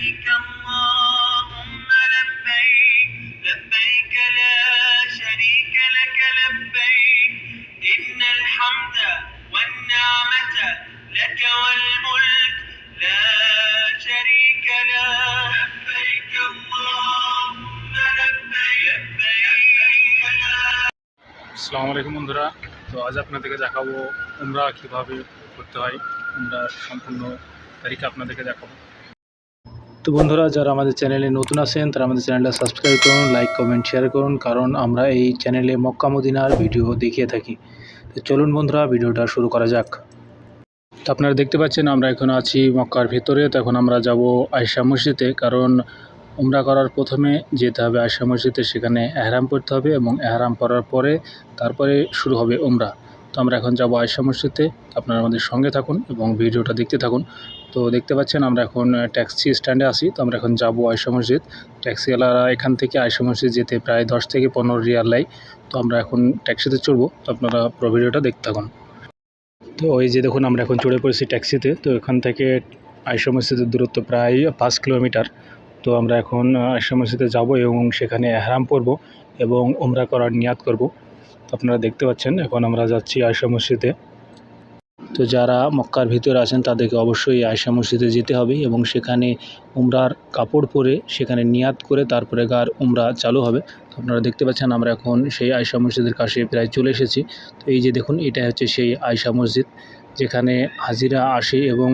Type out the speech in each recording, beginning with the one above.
لبيك اللهم لبيك لبيك لا شريك لك لبيك إن الحمد والنعمة لك والملك لا شريك له لبيك اللهم لبيك لبيك لا আসসালামু আলাইকুম বন্ধুরা তো আজ আপনাদেরকে দেখাবো উমরা কীভাবে করতে হয় উমরা সম্পূর্ণ তারিখ আপনাদেরকে দেখাবো তো বন্ধুরা, যারা আমাদের চ্যানেলে নতুন আছেন, তারা আমাদের চ্যানেলটা সাবস্ক্রাইব করুন, লাইক, কমেন্ট শেয়ার করুন, কারণ আমরা এই চ্যানেলে মক্কা মদিনার ভিডিও দেখিয়ে থাকি। তো চলুন বন্ধুরা, ভিডিওটা শুরু করা যাক। তো আপনারা দেখতে পাচ্ছেন, আমরা এখন আছি মক্কার ভিতরে। তো এখন আমরা যাব আয়সা মসজিদে, কারণ উমরা করার প্রথমে যেতে হবে আয়সা মসজিদে, সেখানে এহরাম পড়তে হবে এবং এহরাম পড়ার পরে তারপরে শুরু হবে উমরা। তো আমরা এখন যাব আয়সা মসজিদে, আপনারা আমাদের সঙ্গে থাকুন এবং ভিডিওটা দেখতে থাকুন। তো দেখতে পাচ্ছেন আমরা এখন ট্যাক্সি স্ট্যান্ডে আছি। তো আমরা এখন যাব আয়সা মসজিদ। ট্যাক্সিওয়ালারা এখান থেকে আয়সা মসজিদ যেতে প্রায় দশ থেকে পনেরো রিয়াল লাই তো আমরা এখন ট্যাক্সিতে চড়বো। তো আপনারা পুরো ভিডিওটা দেখতে থাকুন। তো ওই যে দেখুন, আমরা এখন চড়ে পড়েছি ট্যাক্সিতে। তো এখান থেকে আয়সা মসজিদের দূরত্ব প্রায় পাঁচ কিলোমিটার। তো আমরা এখন আয়সা মসজিদে যাব এবং সেখানে এহরাম পরব এবং ওমরা করার নিয়াত করব। তো আপনারা দেখতে পাচ্ছেন, এখন আমরা যাচ্ছি আয়সা মসজিদে। তো যারা মক্কার ভিতরে আছেন, তাদেরকে অবশ্যই আয়সা মসজিদে যেতে হবে এবং সেখানে উমরার কাপড় পরে সেখানে নিয়াত করে তারপরে গার উমরা চালু হবে। আপনারা দেখতে পাচ্ছেন, আমরা এখন সেই আয়সা মসজিদের কাছে প্রায় চলে এসেছি। তো এই যে দেখুন এটা হচ্ছে সেই আয়সা মসজিদ যেখানে হাজিরা আসে এবং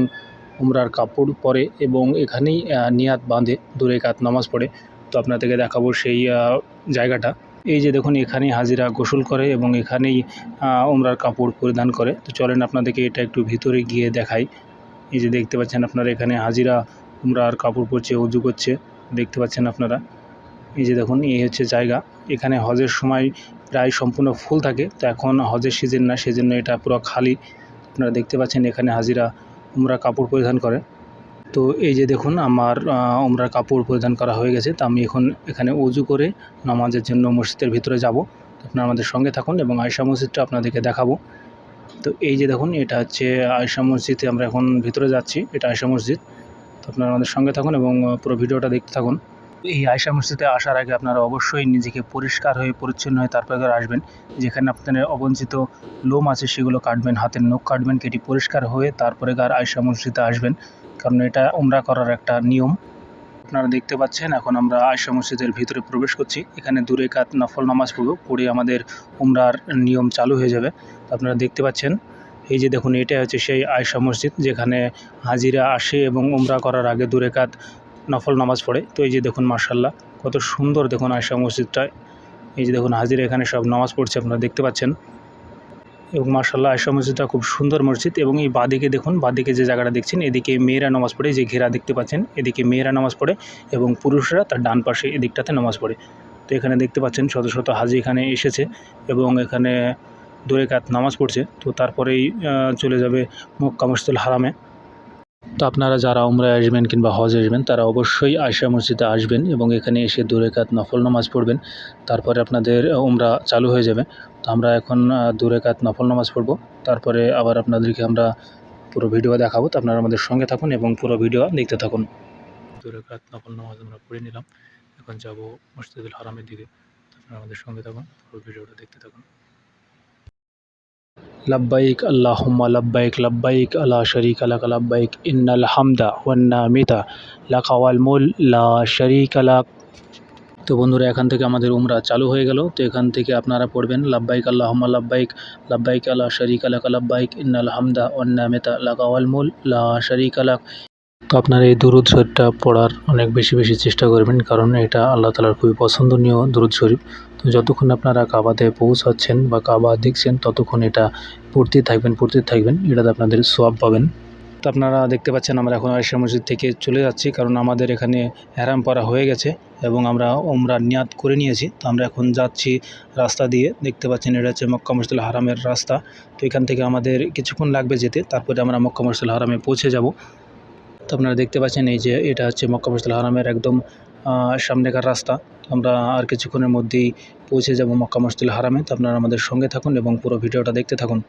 উমরার কাপড় পরে এবং এখানেই নিয়াত বাঁধে দূরে কাত নামাজ পড়ে। তো আপনাদেরকে দেখাবো সেই জায়গাটা। এই যে দেখুন, এখানেই হাজিরা গোসল করে এবং এখানেই ওমরার কাপড় পরিধান করে। তো চলেন আপনাদেরকে এটা একটু ভিতরে গিয়ে দেখাই। এই যে দেখতে পাচ্ছেন আপনারা, এখানে হাজিরা উমরার কাপড় পরছে, উজু করছে। দেখতে পাচ্ছেন আপনারা? এই যে দেখুন, এই হচ্ছে জায়গা। এখানে হজের সময় প্রায় সম্পূর্ণ ফুল থাকে। তো এখন হজের সিজন না, সেজন্য এটা পুরো খালি। আপনারা দেখতে পাচ্ছেন এখানে হাজিরা উমরা কাপড় পরিধান করে। তো এই যে দেখুন আমার আহ, উমরার কাপড় পরিধান করা হয়ে গেছে। তো আমি এখন এখানে উজু করে নামাজের জন্য মসজিদের ভিতরে যাব। আপনারা আমাদের সঙ্গে থাকুন এবং আয়সা মসজিদটা আপনাদেরকে দেখাবো। তো এই যে দেখুন এটা হচ্ছে আয়সা মসজিদে আমরা এখন ভিতরে যাচ্ছি। এটা আয়সা মসজিদ। তো আপনারা আমাদের সঙ্গে থাকুন এবং পুরো ভিডিওটা দেখতে থাকুন। এই আয়সা মসজিদে আসার আগে আপনারা অবশ্যই নিজেকে পরিষ্কার হয়ে পরিচ্ছন্ন হয়ে তারপরে আসবেন। যেখানে আপনাদের অবঞ্চিত লোম আছে সেগুলো কাটবেন হাতের নখ কাটবেন কেটে পরিষ্কার হয়ে তারপরে গার আয়সা মসজিদে আসবেন। কারণ এটা উমরা করার একটা নিয়ম। আপনারা দেখতে পাচ্ছেন, এখন আমরা আয়সা মসজিদের ভিতরে প্রবেশ করছি। এখানে দূরে কাত নফল নামাজ পড়ব, পড়ে আমাদের উমরার নিয়ম চালু হয়ে যাবে। আপনারা দেখতে পাচ্ছেন, এই যে দেখুন এটা হচ্ছে সেই আয়সা মসজিদ, যেখানে হাজিরা আসে এবং উমরা করার আগে দূরে কাত নফল নামাজ পড়ে। তো এই যে দেখুন মার্শাল্লাহ কত সুন্দর দেখুন আয়সা মসজিদটা। এই যে দেখুন, হাজিরা এখানে সব নামাজ পড়ছে, আপনারা দেখতে পাচ্ছেন। এবং মার্শাল্লাহ আয়সা মসজিদটা খুব সুন্দর মসজিদ এবং এই বাদিকে দেখুন, বাদিকে যে জায়গাটা দেখছেন, এদিকে মেয়েরা নামাজ পড়ে যে ঘেরা দেখতে পাচ্ছেন, এদিকে মেয়েরা নামাজ পড়ে এবং পুরুষরা তার ডান পাশে এদিকটাতে নামাজ পড়ে। তো এখানে দেখতে পাচ্ছেন শত শত হাজি এখানে এসেছে এবং এখানে দূরে কাত নামাজ পড়ছে। তো তারপরেই চলে যাবে মক্কা মসজিদুল হারামে। তো আপনারা যারা উমরায় আসবেন কিংবা হজ আসবেন তারা অবশ্যই আয়সা মসজিদে আসবেন এবং এখানে এসে দূরে কাত নফল নামাজ পড়বেন। তারপরে আপনাদের উমরা চালু হয়ে যাবে। তো আমরা এখন আহ, দূরে কাত নফল নামাজ পড়ব। তারপরে আবার আপনাদেরকে আমরা পুরো ভিডিও দেখাবো। তো আপনারা আমাদের সঙ্গে থাকুন এবং পুরো ভিডিও দেখতে থাকুন। দূরে কাত নফল নামাজ আমরা পড়ে নিলাম। এখন যাব মসজিদুল হারামের দিকে। আপনারা আমাদের সঙ্গে থাকুন পুরো ভিডিওটা দেখতে থাকুন। লব্বাইক আল্লাহুম্মা লব্বাইক লব্বাইক আলা শরীকা লাক লব্বাইক ইন্নাল হামদা ওয়ান নি'মাতা লাকা ওয়াল মুল লা শরীকা লাক তো বন্ধুরা, এখান থেকে আমাদের উমরা চালু হয়ে গেল। তো এখান থেকে আপনারা পড়বেন, লাব্বাইক আল্লাহুম্মা লাব্বাইক লাব্বাইক আলা শরীকা লাক লব্বাইক, ইন্নাল হামদা ওয়ান নি'মাতা লাকা ওয়াল মুল লা শরীকা লাক। তো আপনারা এই দুরুদ শরীফটা পড়ার অনেক বেশি বেশি চেষ্টা করবেন, কারণ এটা আল্লাহ তালার খুবই পছন্দনীয় দুরুদ শরীফ। তো যতক্ষণ আপনারা কাবাতে পৌঁছাচ্ছেন বা কাবা দেখছেন, ততক্ষণ এটা পড়তে থাকবেন পড়তে থাকবেন। এটাতে আপনাদের সোয়াব পাবেন। তো আপনারা দেখতে পাচ্ছেন, আমরা এখন আয়সা মসজিদ থেকে চলে যাচ্ছি, কারণ আমাদের এখানে হ্যারাম পাড়া হয়ে গেছে এবং আমরা ওমরা নিয়াত করে নিয়েছি। তো আমরা এখন যাচ্ছি রাস্তা দিয়ে। দেখতে পাচ্ছেন, এটা হচ্ছে মক্কা মসজিদুল হারামের রাস্তা। তো এখান থেকে আমাদের কিছুক্ষণ লাগবে যেতে। তারপরে আমরা মক্কা মসজিদুল হারামে পৌঁছে যাব। তো আপনারা দেখতে পাচ্ছেন, এই যে এটা হচ্ছে মক্কা মসজিদুল হারামের একদম সামনেকার রাস্তা। আমরা আর কিছুক্ষণের মধ্যেই পৌঁছে যাব মক্কা মসজিদুল হারামে। তো আপনারা আমাদের সঙ্গে থাকুন এবং পুরো ভিডিওটা দেখতে থাকুন।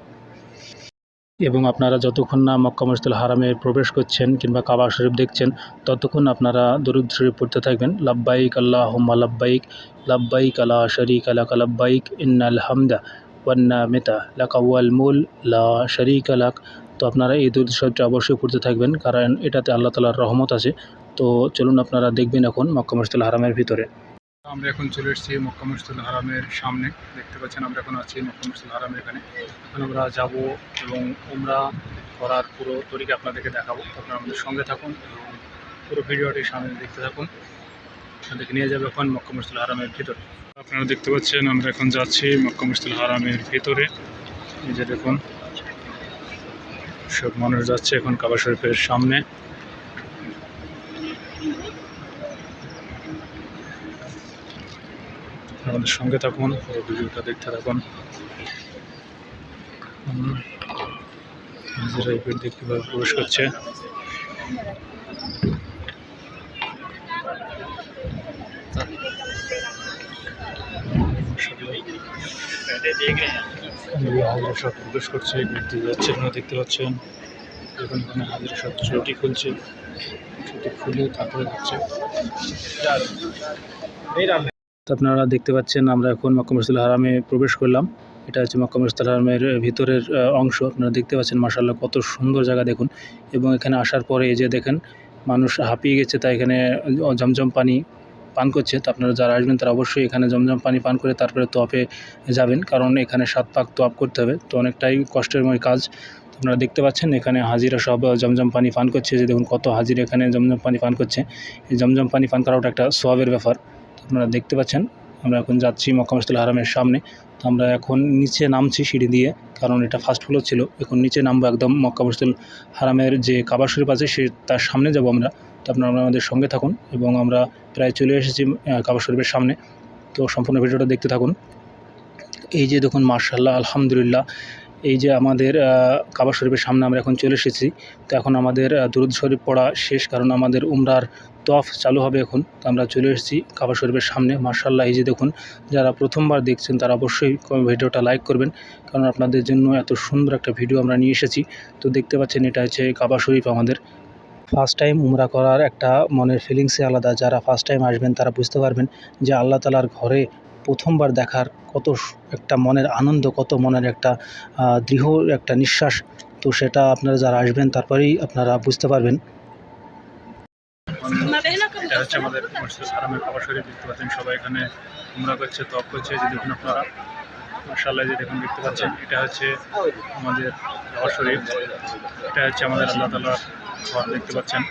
এবং আপনারা যতক্ষণ না মক্কা মসজিদুল হারামে প্রবেশ করছেন কিংবা কাবা শরীফ দেখছেন, ততক্ষণ আপনারা দরুদ শরীফ পড়তে থাকবেন। লাব্বাইক আল্লাহ হুম্মা লাব্বাইক লাব্বাইক আলা শরিক আলাকা লাব্বাইক, ইন্নাল হামদা ওয়ান্না মেতা লাকা ওয়াল মুল, লা শরিক আলাক তো আপনারা এই দরুদ শরীফটা অবশ্যই পড়তে থাকবেন, কারণ এটাতে আল্লাহ তালার রহমত আছে। তো চলুন আপনারা দেখবেন এখন মক্কা মসজিদুল হারামের ভিতরে। আমরা এখন চলে এসেছি মক্কা মসজিদুল হারামের সামনে। দেখতে পাচ্ছেন আমরা এখন আছি মক্কা মসজিদুল হারামের এখানে। এখন আমরা যাব এবং উমরা করার পুরো তরিকা আপনাদেরকে দেখাবো। আপনারা আমাদের সঙ্গে থাকুন এবং পুরো ভিডিওটি সামনে দেখতে থাকুন। আপনাদেরকে নিয়ে যাবে এখন মক্কা মসজিদুল হারামের ভিতরে। আপনারা দেখতে পাচ্ছেন আমরা এখন যাচ্ছি মক্কা মসজিদুল হারামের ভিতরে। এই যে দেখুন, সব মানুষ যাচ্ছে এখন কাবা শরীফের সামনে। আমাদের সঙ্গে থাকুন পুরো ভিডিওটা দেখতে থাকুন। এই দিয়ে কীভাবে প্রবেশ করছে। সব প্রবেশ করছে দিয়ে যাচ্ছে আপনারা দেখতে পাচ্ছেন। এখন এখানে হাজিরা সব ছুটি খুলছে। ছুটি খুলে তারপরে যাচ্ছে। তো আপনারা দেখতে পাচ্ছেন, আমরা এখন মক্কা মসজিদুল হারামে প্রবেশ করলাম। এটা হচ্ছে মক্কা মসজিদুল হারামের ভিতরের অংশ। আপনারা দেখতে পাচ্ছেন মার্শাল্লাহ কত সুন্দর জায়গা দেখুন। এবং এখানে আসার পরে এই যে দেখেন, মানুষ হাঁপিয়ে গেছে, তাই এখানে জমজম পানি পান করছে। তো আপনারা যারা আসবেন, তারা অবশ্যই এখানে জমজম পানি পান করে তারপরে তোয়াফে যাবেন। কারণ এখানে সাত পাক তোয়াপ করতে হবে। তো অনেকটাই কষ্টেরময় কাজ। আপনারা দেখতে পাচ্ছেন, এখানে হাজিরা সব জমজম পানি পান করছে। যে দেখুন কত হাজির এখানে জমজম পানি পান করছে। এই জমজম পানি পান করাটা একটা সোয়াবের ব্যাপার। আপনারা দেখতে পাচ্ছেন আমরা এখন যাচ্ছি মক্কা মসজিদুল হারামের সামনে। তো আমরা এখন নিচে নামছি সিঁড়ি দিয়ে কারণ এটা ফার্স্ট ফ্লোর ছিল। এখন নিচে নামবো একদম মক্কা মসজিদুল হারামের যে কাবা শরীফ আছে সে তার সামনে যাব আমরা। তো আপনারা আমাদের সঙ্গে থাকুন এবং আমরা প্রায় চলে এসেছি আহ, কাবা শরীফের সামনে। তো সম্পূর্ণ ভিডিওটা দেখতে থাকুন। এই যে দেখুন মার্শাল্লাহ আলহামদুলিল্লাহ এই যে আমাদের কাবা শরীফের সামনে আমরা এখন চলে এসেছি। তো এখন আমাদের দুরুদ শরীফ পড়া শেষ কারণ আমাদের উমরার তফ চালু হবে এখন। তো আমরা চলে এসেছি কাবা শরীফের সামনে। মার্শাল্লাহ এই যে দেখুন, যারা প্রথমবার দেখছেন তারা অবশ্যই ভিডিওটা লাইক করবেন, কারণ আপনাদের জন্য এত সুন্দর একটা ভিডিও আমরা নিয়ে এসেছি। তো দেখতে পাচ্ছেন, এটা হচ্ছে কাবা শরীফ আমাদের। ফার্স্ট টাইম উমরা করার একটা মনের ফিলিংসই আলাদা। যারা ফার্স্ট টাইম আসবেন, তারা বুঝতে পারবেন যে আল্লাহ তালার ঘরে প্রথমবার দেখার কত একটা মনের আনন্দ, কত মনের একটা দৃঢ় একটা নিঃশ্বাস। তো সেটা আপনারা যারা আসবেন, তারপরেই আপনারা বুঝতে পারবেন। এটা হচ্ছে আমাদের মসজিদ হারামের পাওয়া শরীফ দেখতে পাচ্ছেন সবাই এখানে উমরা করছে তপ করছে যে দেখুন আপনারা। মার্শাল্লাহ যে দেখুন দেখতে পাচ্ছেন এটা হচ্ছে আমাদের কাবা শরীফ এটা হচ্ছে আমাদের আল্লাহ তালার ঘর দেখতে পাচ্ছেন।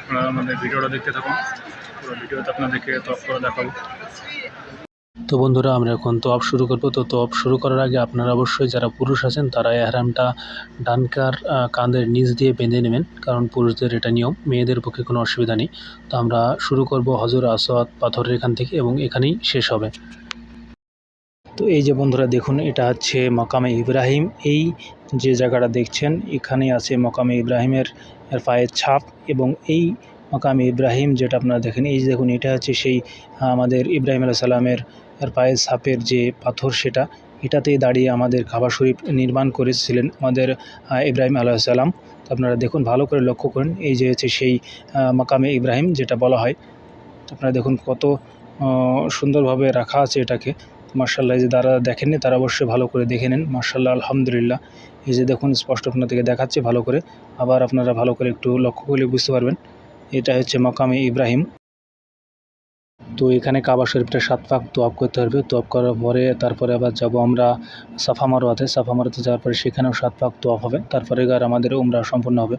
আপনারা আমাদের ভিডিওটা দেখতে থাকুন। পুরো ভিডিওতে আপনাদেরকে তপ করে দেখাবো। তো বন্ধুরা, আমরা এখন তোয়াব শুরু করব। তো তোয়াব শুরু করার আগে আপনারা অবশ্যই যারা পুরুষ আছেন, তারা এহরামটা ডানকার কাঁধের নিচ দিয়ে বেঁধে নেবেন, কারণ পুরুষদের এটা নিয়ম, মেয়েদের পক্ষে কোনো অসুবিধা নেই। তো আমরা শুরু করব হজর আসওয়াদ পাথরের এখান থেকে এবং এখানেই শেষ হবে। তো এই যে বন্ধুরা, দেখুন, এটা হচ্ছে মকামে ইব্রাহিম। এই যে জায়গাটা দেখছেন, এখানেই আছে মকামে ইব্রাহিমের পায়ের ছাপ এবং এই মকামে ইব্রাহিম যেটা আপনারা দেখেন, এই যে দেখুন, এটা হচ্ছে সেই আমাদের ইব্রাহিম আলাহ সাল্লামের এর পায়ের সাপের যে পাথর সেটা, এটাতেই দাঁড়িয়ে আমাদের খাবার শরীফ নির্মাণ করেছিলেন আমাদের ইব্রাহিম আলাহ সাল্লাম তো আপনারা দেখুন, ভালো করে লক্ষ্য করেন, এই যে হচ্ছে সেই মাকামে ইব্রাহিম যেটা বলা হয়। আপনারা দেখুন কত সুন্দরভাবে রাখা আছে এটাকে। মার্শাল্লাহ যে যারা দেখেননি তারা অবশ্যই ভালো করে দেখে নেন। মার্শাল্লাহ আলহামদুলিল্লাহ। এই যে দেখুন, স্পষ্ট আপনার থেকে দেখাচ্ছে ভালো করে। আবার আপনারা ভালো করে একটু লক্ষ্য করলে বুঝতে পারবেন। এটা হচ্ছে মকামে ইব্রাহিম। তো এখানে কাবা শরীফটা সাত পাক তোয়াব করতে হবে তোয়াব করার পরে তারপরে আবার যাব আমরা সাফা মারোয়াতে সাফা মারোয়াতে যাওয়ার পরে সেখানেও সাত পাক তোয়াব হবে, তারপরে আর আমাদের উমরা সম্পূর্ণ হবে।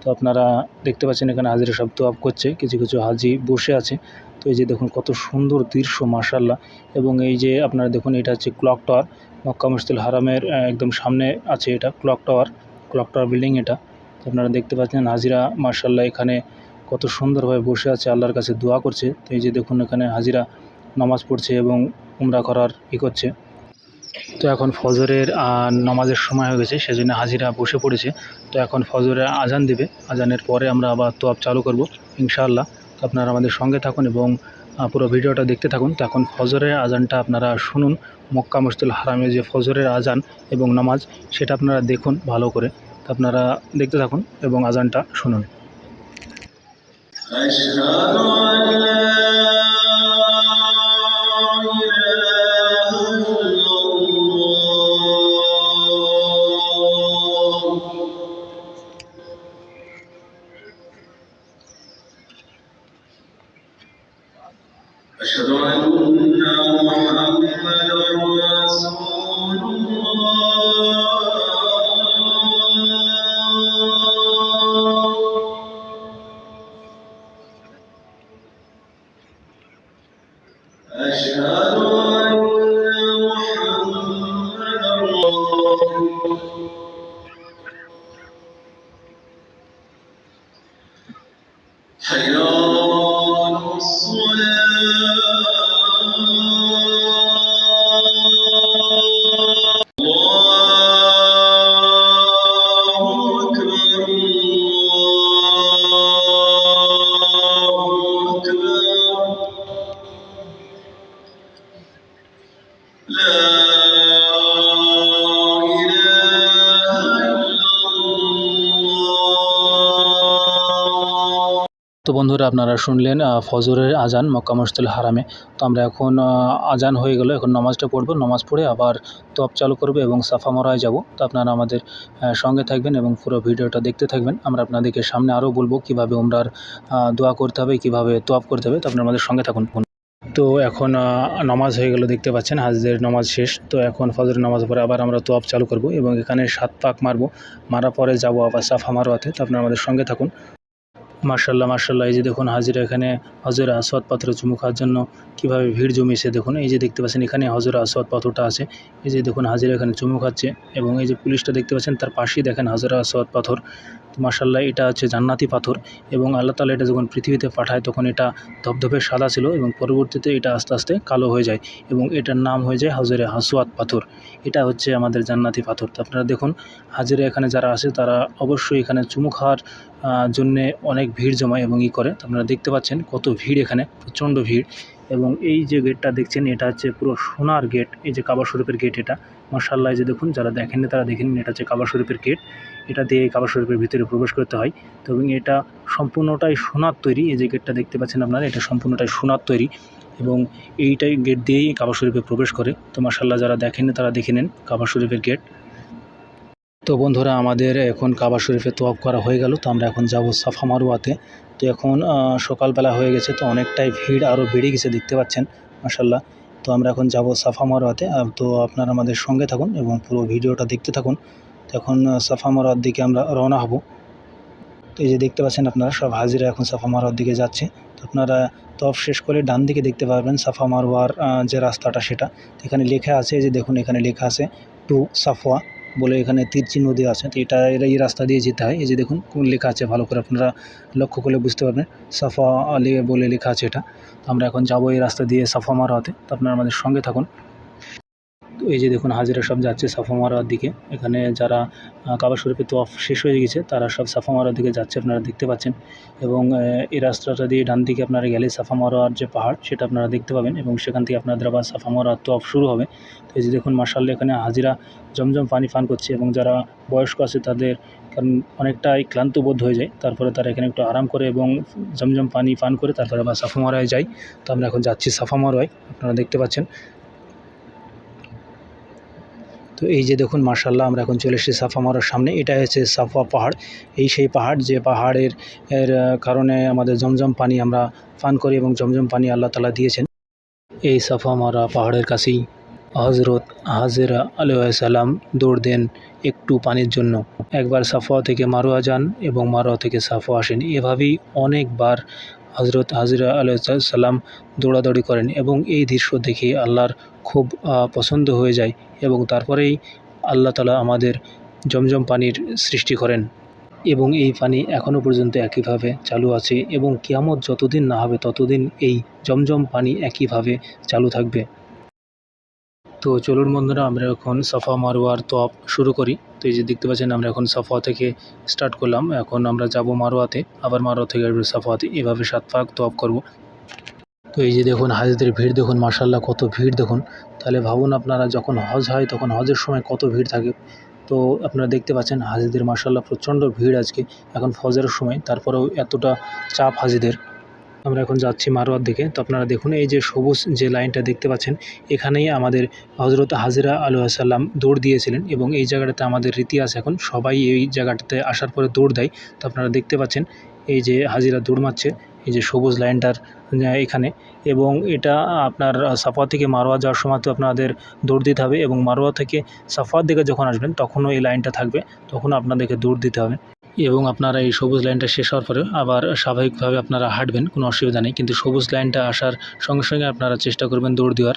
তো আপনারা দেখতে পাচ্ছেন এখানে হাজিরা সব তোয়াব করছে, কিছু কিছু হাজি বসে আছে। তো এই যে দেখুন কত সুন্দর দৃশ্য মার্শাল্লাহ এবং এই যে আপনারা দেখুন এটা হচ্ছে ক্লক টাওয়ার, মক্কা মসজিদুল হারামের একদম সামনে আছে এটা clock tower clock tower building এটা। আপনারা দেখতে পাচ্ছেন হাজিরা মার্শাল্লাহ এখানে কত সুন্দরভাবে বসে আছে, আল্লাহর কাছে দোয়া করছে। তো এই যে দেখুন এখানে হাজিরা নামাজ পড়ছে এবং উমরা করার ই করছে। তো এখন ফজরের নামাজের সময় হয়ে গেছে, সেজন্য হাজিরা বসে পড়েছে। তো এখন ফজরের আজান দেবে। আজানের পরে আমরা আবার তোয়াব চালু করব, ইনশাআল্লাহ। তো আপনারা আমাদের সঙ্গে থাকুন এবং পুরো ভিডিওটা দেখতে থাকুন। তো এখন ফজরের আজানটা আপনারা শুনুন। মক্কা মসজিদুল হারামে যে ফজরের আজান এবং নামাজ, সেটা আপনারা দেখুন ভালো করে। তো আপনারা দেখতে থাকুন এবং আজানটা শুনুন। أشهد أن لا حي على الصلاة তো বন্ধুরা আপনারা শুনলেন ফজরের আজান মক্কা মসজিদুল হারামে। তো আমরা এখন আজান হয়ে গেল, এখন নামাজটা পড়ব। নামাজ পড়ে আবার তপ চালু করব এবং সাফা মরায় যাব। তো আপনারা আমাদের সঙ্গে থাকবেন এবং পুরো ভিডিওটা দেখতে থাকবেন। আমরা আপনাদেরকে সামনে আরও বলব কীভাবে উমরার দোয়া করতে হবে, কীভাবে তোয়াপ করতে হবে। তো আপনারা আমাদের সঙ্গে থাকুন। তো এখন নামাজ হয়ে গেল, দেখতে পাচ্ছেন, হাজদের নামাজ শেষ। তো এখন ফজরের নামাজ পরে আবার আমরা তোয়াপ চালু করব এবং এখানে সাত পাক মারবো। মারার পরে যাব আবার সাফা মারোয়াতে। তো আপনারা আমাদের সঙ্গে থাকুন। মার্শাল্লাহ মার্শাল্লাহ এই যে দেখুন হাজিরা এখানে হজরা আসওয়াদ পাথরে চুমু খাওয়ার জন্য কীভাবে ভিড় জমিয়েছে দেখুন। এই যে দেখতে পাচ্ছেন এখানে হজর আসওয়াদ পাথরটা আছে। এই যে দেখুন হাজিরা এখানে চুমু খাচ্ছে এবং এই যে পুলিশটা দেখতে পাচ্ছেন তার পাশেই দেখেন হাজরা আসওয়াদ পাথর। মার্শাল্লাহ এটা হচ্ছে জান্নাতি পাথর এবং আল্লাহ তালা এটা যখন পৃথিবীতে পাঠায় তখন এটা ধবধবে সাদা ছিল এবং পরবর্তীতে এটা আস্তে আস্তে কালো হয়ে যায় এবং এটার নাম হয়ে যায় হজরে হাসওয়াত পাথর। এটা হচ্ছে আমাদের জান্নাতি পাথর। তো আপনারা দেখুন, হাজিরা এখানে যারা আছে তারা অবশ্যই এখানে চুমু খাওয়ার জন্যে অনেক ভিড় জমায় এবং ই করে। আপনারা দেখতে পাচ্ছেন কত ভিড় এখানে, প্রচণ্ড ভিড় এবং এই যে গেটটা দেখছেন, এটা হচ্ছে পুরো সোনার গেট, এই যে কাবা শরীফের গেট এটা। মার্শাল্লাহ যে দেখুন, যারা দেখেননি তারা দেখে দেখেন এটা হচ্ছে কাবা শরীফের গেট। এটা দিয়ে কাবা শরীফের ভিতরে প্রবেশ করতে হয়। তো এবং এটা সম্পূর্ণটাই সোনার তৈরি, এই যে গেটটা দেখতে পাচ্ছেন আপনারা, এটা সম্পূর্ণটাই সোনার তৈরি এবং এইটাই গেট দিয়েই কাবা শরীফে প্রবেশ করে। তো মার্শাল্লাহ যারা দেখেননি তারা দেখে নেন কাবা শরীফের গেট। তো বন্ধুরা, আমাদের এখন কাবা শরীফে তোয়াব করা হয়ে গেল, তো আমরা এখন যাব সাফা মারুয়াতে তো এখন সকালবেলা হয়ে গেছে, তো অনেকটাই ভিড় আরও বেড়ে গেছে, দেখতে পাচ্ছেন মাসাল্লাহ তো আমরা এখন যাব সাফা মারোয়াতে তো আপনারা আমাদের সঙ্গে থাকুন এবং পুরো ভিডিওটা দেখতে থাকুন। এখন সাফা মারোয়ার দিকে আমরা রওনা হব। তো এই যে দেখতে পাচ্ছেন আপনারা, সব হাজিরা এখন সাফা মারোয়ার দিকে যাচ্ছে। তো আপনারা তফ শেষ করে ডান দিকে দেখতে পারবেন সাফা মারোয়ার যে রাস্তাটা সেটা। এখানে লেখা আছে, এই যে দেখুন এখানে লেখা আছে, টু সাফওয়া। বলে এখানে তীর নদী আছে। তো এটা এই রাস্তা দিয়ে যেতে হয়। এই যে দেখুন, কোন লেখা আছে ভালো করে আপনারা লক্ষ্য করলে বুঝতে পারবেন। সাফা আলী বলে লেখা আছে এটা। আমরা এখন যাব এই রাস্তা দিয়ে সাফা মারোয়াতে তো আপনারা আমাদের সঙ্গে থাকুন। এই যে দেখুন, হাজিরা সব যাচ্ছে সাফা মারোয়ার দিকে। এখানে যারা কাবা শরীফে তো শেষ হয়ে গেছে, তারা সব সাফা মারোয়ার দিকে যাচ্ছে, আপনারা দেখতে পাচ্ছেন। এবং এই রাস্তাটা দিয়ে ডান দিকে আপনারা গেলে সাফা মারোয়ার যে পাহাড়, সেটা আপনারা দেখতে পাবেন। এবং সেখান থেকে আপনাদের আবার সাফা মারোয়ার তো অফ শুরু হবে। তো এই যে দেখুন মার্শাল্লাহ এখানে হাজিরা জমজম পানি পান করছে। এবং যারা বয়স্ক আছে, তাদের কারণ অনেকটাই ক্লান্ত বোধ হয়ে যায়। তারপরে তারা এখানে একটু আরাম করে এবং জমজম পানি পান করে তারপরে আবার সাফা মারায় যাই তো আমরা এখন যাচ্ছি সাফা মারোয়, আপনারা দেখতে পাচ্ছেন। তো এই যে দেখুন মার্শাল্লাহ আমরা এখন চলে এসেছি সাফা মারার সামনে। এটা হচ্ছে সাফা পাহাড়। এই সেই পাহাড় যে পাহাড়ের, এর কারণে আমাদের জমজম পানি আমরা পান করি এবং জমজম পানি আল্লাহ তালা দিয়েছেন। এই সাফা মারা পাহাড়ের কাছেই হজরত হাজেরা আলাইসাল্লাম দৌড় দেন একটু পানির জন্য। একবার সাফা থেকে মারোয়া যান এবং মারোয়া থেকে সাফা আসেন। এভাবেই অনেকবার হজরত হাজিরা আলাইসাল্লাম দৌড়াদৌড়ি করেন এবং এই দৃশ্য দেখে আল্লাহর খুব পছন্দ হয়ে যায় এবং তারপরেই আল্লাহ তালা আমাদের জমজম পানির সৃষ্টি করেন এবং এই পানি এখনও পর্যন্ত একইভাবে চালু আছে এবং কিয়ামত যতদিন না হবে ততদিন এই জমজম পানি একইভাবে চালু থাকবে। তো চলুন বন্ধুরা, আমরা এখন সাফা মারোয়ার তপ শুরু করি। তো এই যে দেখতে পাচ্ছেন, আমরা এখন সাফা থেকে স্টার্ট করলাম। এখন আমরা যাব মারোয়াতে আবার মারোয়া থেকে সাফাতে। এভাবে সাত পাক তপ করব। তো এই যে দেখুন, হাজিদের ভিড় দেখুন মার্শাল্লাহ কত ভিড় দেখুন। তাহলে ভাবুন আপনারা, যখন হজ হয়, তখন হজের সময় কত ভিড় থাকে। তো আপনারা দেখতে পাচ্ছেন, হাজিদের মার্শাল্লাহ প্রচণ্ড ভিড় আজকে। এখন ফজরের সময়, তারপরেও এতটা চাপ হাজিদের। আমরা এখন যাচ্ছি মারোয়ার দিকে। তো আপনারা দেখুন, এই যে সবুজ যে লাইনটা দেখতে পাচ্ছেন, এখানেই আমাদের হজরত হাজিরা আলু সাল্লাম দৌড় দিয়েছিলেন এবং এই জায়গাটাতে আমাদের রীতি আছে এখন, সবাই এই জায়গাটাতে আসার পরে দৌড় দেয়। তো আপনারা দেখতে পাচ্ছেন, এই যে হাজিরা দৌড় মারছে, এই যে সবুজ লাইনটার এখানে। এবং এটা আপনার সাফা থেকে মারোয়া যাওয়ার সময় তো আপনাদের দৌড় দিতে হবে এবং মারোয়া থেকে সাফার দিকে যখন আসবেন, তখনও এই লাইনটা থাকবে তখনও আপনাদেরকে দৌড় দিতে হবে। এবং আপনারা এই সবুজ লাইনটা শেষ হওয়ার পরে আবার স্বাভাবিকভাবে আপনারা হাঁটবেন, কোনো অসুবিধা নেই। কিন্তু সবুজ লাইনটা আসার সঙ্গে সঙ্গে আপনারা চেষ্টা করবেন দৌড় দেওয়ার।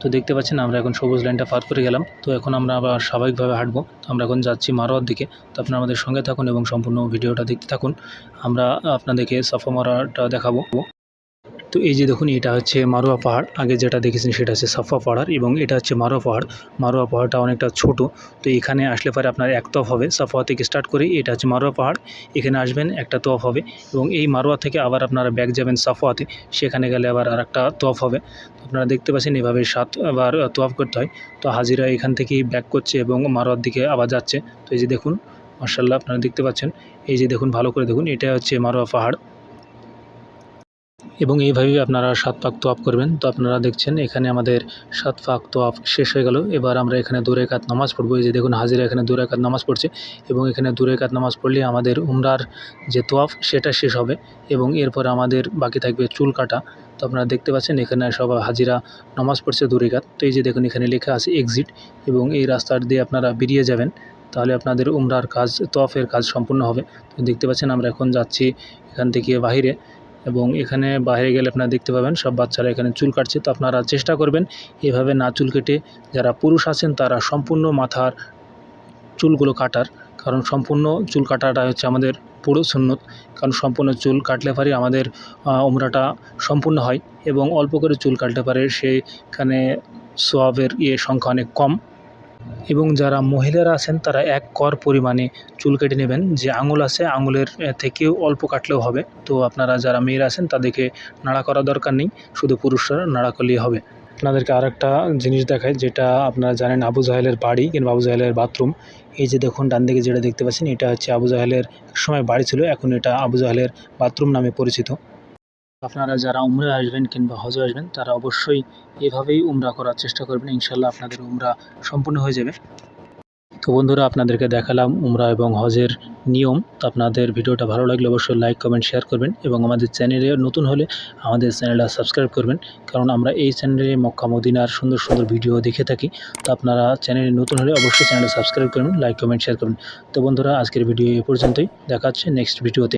তো দেখতে পাচ্ছেন আমরা এখন সবুজ লাইনটা পার করে গেলাম। তো এখন আমরা আবার স্বাভাবিকভাবে হাঁটবো। তো আমরা এখন যাচ্ছি মারোয়ার দিকে। তো আপনারা আমাদের সঙ্গে থাকুন এবং সম্পূর্ণ ভিডিওটা দেখতে থাকুন। আমরা আপনাদেরকে সাফা মারাটা দেখাবো। তো এই যে দেখুন, এটা হচ্ছে মারোয়া পাহাড়। আগে যেটা দেখেছেন সেটা হচ্ছে সাফা পাহাড় এবং এটা হচ্ছে মারোয়া পাহাড়। মারোয়া পাহাড়টা অনেকটা ছোট, তো এখানে আসলে পরে আপনার এক তফ হবে। সাফা থেকে স্টার্ট করে এটা হচ্ছে মারোয়া পাহাড়। এখানে আসবেন, একটা তফ হবে এবং এই মারোয়া থেকে আবার আপনারা ব্যাক যাবেন সাফাতে সেখানে গেলে আবার আর একটা তফ হবে। আপনারা দেখতে পাচ্ছেন এভাবে সাতবার তোয়াফ করতে হয়। তো হাজিরা এখান থেকেই ব্যাক করছে এবং মারোয়ার দিকে আবার যাচ্ছে। তো এই যে দেখুন মার্শাল্লাহ আপনারা দেখতে পাচ্ছেন। এই যে দেখুন, ভালো করে দেখুন, এটা হচ্ছে মারোয়া পাহাড়। এবং এইভাবেই আপনারা সাত পাক তোয়াপ করবেন। তো আপনারা দেখছেন, এখানে আমাদের সাত পাক তোয়াপ শেষ হয়ে গেল। এবার আমরা এখানে দূরে কাত নামাজ পড়ব। এই যে দেখুন, হাজিরা এখানে দূরে কাত নামাজ পড়ছে এবং এখানে দূরে কাত নামাজ পড়লে আমাদের উমরার যে তোয়াফ, সেটা শেষ হবে এবং এরপর আমাদের বাকি থাকবে চুল কাটা। তো আপনারা দেখতে পাচ্ছেন, এখানে সব হাজিরা নামাজ পড়ছে দূরে কাত তো এই যে দেখুন, এখানে লেখা আছে এক্সিট এবং এই রাস্তার দিয়ে আপনারা বেরিয়ে যাবেন। তাহলে আপনাদের উমরার কাজ, তোয়াফের কাজ সম্পূর্ণ হবে। তো দেখতে পাচ্ছেন, আমরা এখন যাচ্ছি এখান থেকে বাহিরে। এবং এখানে বাইরে গেলে আপনারা দেখতে পাবেন, সব বাচ্চারা এখানে চুল কাটছে। তো আপনারা চেষ্টা করবেন এভাবে না চুল কেটে যারা পুরুষ আছেন তারা সম্পূর্ণ মাথার চুলগুলো কাটার। কারণ সম্পূর্ণ চুল কাটাটা হচ্ছে আমাদের পুরো সুন্নত। কারণ সম্পূর্ণ চুল কাটলে পারে আমাদের উমরাটা সম্পূর্ণ হয় এবং অল্প করে চুল কাটলে পারে। সেখানে সোয়াবের ইয়ে সংখ্যা অনেক কম। এবং যারা মহিলারা আছেন, তারা এক কর পরিমাণে চুল কেটে নেবেন। যে আঙুল আছে, আঙুলের থেকেও অল্প কাটলেও হবে। তো আপনারা যারা মেয়েরা আছেন, তাদেরকে নাড়া করা দরকার নেই। শুধু পুরুষরা নাড়া করলেই হবে। আপনাদেরকে আর একটা জিনিস দেখায় যেটা আপনারা জানেন আবু জাহেলের বাড়ি কিংবা আবু জাহেলের বাথরুম। এই যে দেখুন, ডান দিকে যেটা দেখতে পাচ্ছেন, এটা হচ্ছে আবু জাহেলের সময় বাড়ি ছিল। এখন এটা আবু জাহেলের বাথরুম নামে পরিচিত। আপনারা যারা উমরা আসবেন কিংবা হজে আসবেন, তারা অবশ্যই এভাবেই উমরা করার চেষ্টা করবেন। ইনশাল্লাহ আপনাদের উমরা সম্পূর্ণ হয়ে যাবে। তো বন্ধুরা, আপনাদেরকে দেখালাম উমরা এবং হজের নিয়ম। তো আপনাদের ভিডিওটা ভালো লাগলে অবশ্যই লাইক, কমেন্ট, শেয়ার করবেন এবং আমাদের চ্যানেলে নতুন হলে আমাদের চ্যানেলটা সাবস্ক্রাইব করবেন। কারণ আমরা এই চ্যানেলে মক্কা, মদিনার সুন্দর সুন্দর ভিডিও দেখে থাকি। তো আপনারা চ্যানেলে নতুন হলে অবশ্যই চ্যানেলটা সাবস্ক্রাইব করবেন, লাইক, কমেন্ট, শেয়ার করবেন। তো বন্ধুরা, আজকের ভিডিও এ পর্যন্তই। দেখা হচ্ছে নেক্সট ভিডিওতে।